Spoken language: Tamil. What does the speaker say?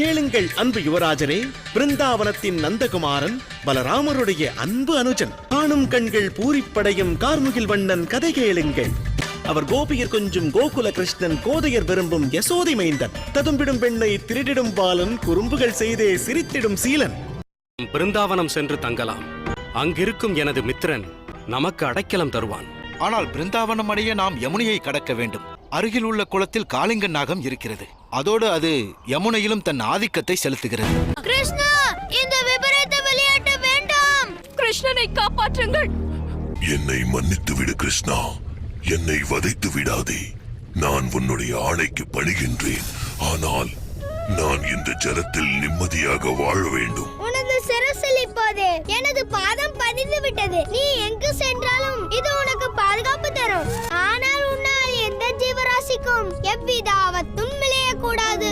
கேளுங்கள் அன்பு யுவராஜரே. பிருந்தாவனத்தின் நந்தகுமாரன் பலராமருடைய அன்பு அனுஜன். காணும் கண்கள் பூரிப்படையும் கார்முகில் வண்ணன் கதை கேளுங்கள். அவர் கோபியர் கொஞ்சும் கோகுல கிருஷ்ணன் கோதையர் விரும்பும் யசோதை மைந்தன். ததும்பிடும் பெண்ணை திருடிடும் பாலன் குறும்புகள் செய்தே சிரித்திடும் சீலன். பிருந்தாவனம் சென்று தங்கலாம். அங்கிருக்கும் எனது மித்திரன் நமக்கு அடைக்கலம் தருவான். ஆனால் பிருந்தாவனம் அடைய நாம் யமுனையை கடக்க வேண்டும். அருகில் உள்ள குளத்தில் காளிங்கன் நாகம் இருக்கிறது. அதோடு அது யமுனையிலும் தன் ஆதிக்கத்தை செலுத்துகிறது. கிருஷ்ணா இந்த விபரீத விளையாட்டு வேண்டாம். கிருஷ்ணனை காப்பாற்றுங்கள். என்னை மன்னித்து விடு கிருஷ்ணா. என்னை வதைத்து விடாதே. நான் உன்னுடைய ஆணைக்கு பணிகின்றேன். ஆனால் நான் இந்த ஜலத்தில் நிம்மதியாக வாழ வேண்டும். உனது சிரசில் இப்போது எனது பாதம் பதிந்து விட்டது நீ எங்கு சென்றாலும் இது எவ்வித ஆபத்தும் விளையக்கூடாது.